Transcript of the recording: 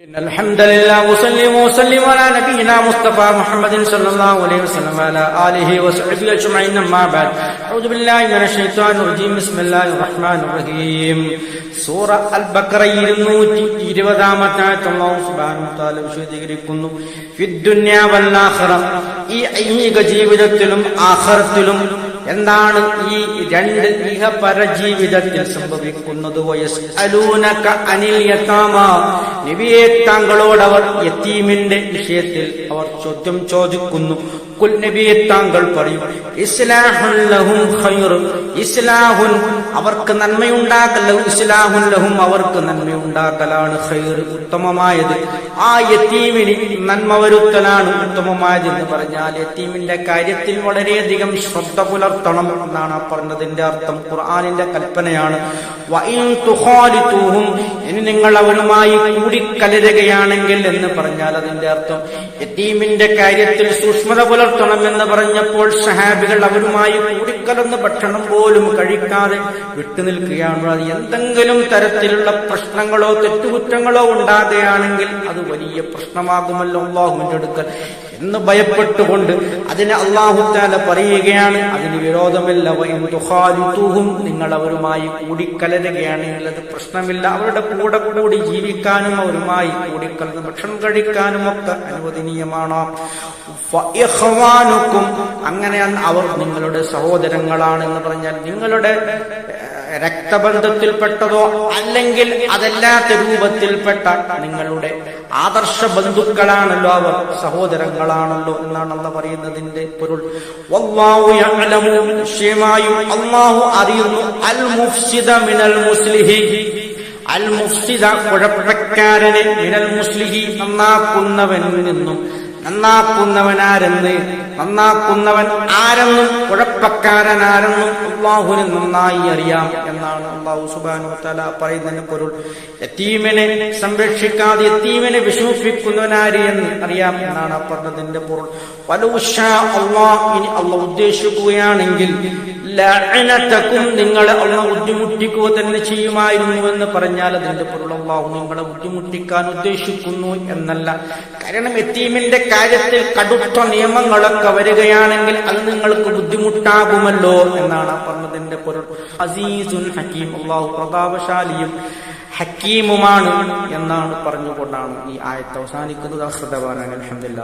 إن الحمد لله وسلم وسلم على نبينا مصطفى محمد صلى الله عليه وسلم وعلى آله وصحبه أجمعين أما بعد أعوذ بالله من الشيطان الرجيم بسم الله الرحمن الرحيم സൂറ അൽ ബക്കറ ഇരുന്നൂറ്റി ഇരുപതാമത്തെ ആയത്ത് അല്ലാഹു സുബ്ഹാനഹു വ തആല വിശദീകരിക്കുന്നു ഫിദ്ദുന്യ വൽ ആഖിറ ഈ ഐഹിക ജീവിതത്തിലും ആഖിറത്തിലും എന്താണ് ഈ രണ്ട് ഇഹപര ജീവിതത്തിൽ സംഭവിക്കുന്നത് നബിയെ താങ്കളോട് അവർ യത്തീമിന്റെ വിഷയത്തിൽ അവർ ചോദ്യം ചോദിക്കുന്നു. കുൽ നബിയെ താങ്കൾ പറയും ഇസ്ലാഹുൻ അവർക്ക് നന്മയുണ്ടാക്കല്ല ഇസ്ലാഹുൻ ലഹും അവർക്ക് നന്മയുണ്ടാക്കലാണ് ഖൈർ ഉത്തമമായത്. ആ യത്തീമിന് നന്മ വരുത്തലാണ് ഉത്തമമായത് എന്ന് പറഞ്ഞാൽ യത്തീമിന്റെ കാര്യത്തിൽ വളരെയധികം ശ്രദ്ധ പുലർത്തണം എന്നാണ് പറഞ്ഞതിന്റെ അർത്ഥം. ഖുർആാനിന്റെ കൽപ്പനയാണ്. ഇനി നിങ്ങൾ അവനുമായി കൂടിക്കലരുകയാണെങ്കിൽ എന്ന് പറഞ്ഞാൽ അതിന്റെ അർത്ഥം യത്തീമിന്റെ കാര്യത്തിൽ സൂക്ഷ്മത പുലർത്തണം എന്ന് പറഞ്ഞപ്പോൾ സഹാബികൾ അവരുമായി കൂടിക്കലർന്ന് ഭക്ഷണം പോലും കഴിക്കാതെ വിട്ടുനിൽക്കുകയാണ് അത് എന്തെങ്കിലും തരത്തിലുള്ള പ്രശ്നങ്ങളോ തെറ്റുകുറ്റങ്ങളോ ഉണ്ടാകുകയാണെങ്കിൽ അത് വലിയ പ്രശ്നമാകുമല്ലോ അള്ളാഹുവിന്റെ അടുക്കൽ. എന്ന് ഭയപ്പെട്ടുകൊണ്ട് അതിന് അള്ളാഹുത്താല പറയുകയാണ്. അതിന് വിരോധമില്ല. വയും തുഹാലിത്തൂഹും നിങ്ങൾ അവരുമായി കൂടിക്കലരുകയാണ് എന്നുള്ളത് പ്രശ്നമില്ല. അവരുടെ കൂടെ കൂടി ജീവിക്കാനും അവരുമായി കൂടിക്കലർന്ന് ഭക്ഷണം കഴിക്കാനും ഒക്കെ അനുവദനീയമാണ്. അങ്ങനെ അവർ നിങ്ങളുടെ സഹോദരങ്ങളാണെന്ന് പറഞ്ഞാൽ നിങ്ങളുടെ രക്തബന്ധത്തിൽപ്പെട്ടതോ അല്ലെങ്കിൽ അതല്ലാത്ത രൂപത്തിൽപ്പെട്ട നിങ്ങളുടെ ആദർശ ബന്ധുക്കളാണല്ലോ അവർ സഹോദരങ്ങളാണല്ലോ എന്നാണ് അള്ള പറയുന്നതിന്റെ പൊരുൾ നിശ്ചയമായും അള്ളാഹു അറിയുന്നു അൽ മുഫ്സിദ മിനൽ മുസ്ലിഹി. അൽ മുഫ്സിദ കുഴപ്പക്കാരനെ മിനൽ മുസ്ലിഹി നന്നാക്കുന്നവനിൽ നിന്നും നന്നാക്കുന്നവനാരെന്ന് നന്നാക്കുന്നവൻ ആരെന്നും കുഴപ്പക്കാരനാരെന്നും അള്ളാഹുവിന് നന്നായി അറിയാം എന്നാണ് അള്ളാഹു സുബാനു തല പറയുന്നതിന് പൊരുൾ. എത്തീമിനെ സംരക്ഷിക്കാതെ എത്തീമിനെ വിഷമിപ്പിക്കുന്നവനാര് എന്ന് അറിയാം എന്നാണ് പറഞ്ഞതിന്റെ പൊരുൾ. വലൗഷ അള്ളാഹ് ഇനി അള്ള ഉദ്ദേശിക്കുകയാണെങ്കിൽ ലഅനത്തക്കും നിങ്ങളെ അള്ള ബുദ്ധിമുട്ടിക്കുക തന്നെ ചെയ്യുമായിരുന്നു എന്ന് പറഞ്ഞാൽ അതിന്റെ പൊരുൾ അള്ളാഹു നിങ്ങളെ ബുദ്ധിമുട്ടിക്കാൻ ഉദ്ദേശിക്കുന്നു എന്നല്ല. കാരണം എത്തീമിന്റെ കാര്യത്തിൽ കടുത്ത നിയമങ്ങളൊക്കെ വരികയാണെങ്കിൽ അത് നിങ്ങൾക്ക് ബുദ്ധിമുട്ടാകുമല്ലോ എന്നാണ് പറഞ്ഞതിന്റെ പൊരുൾ. അസീസുൻ ഹക്കീം അള്ളാഹു പ്രതാപശാലിയും ഹക്കീമുമാണ് എന്നാണ് പറഞ്ഞുകൊണ്ടാണ് ഈ ആയത്ത് അവസാനിക്കുന്നത്. അഹ്റദവാൻ അലഹമില്ല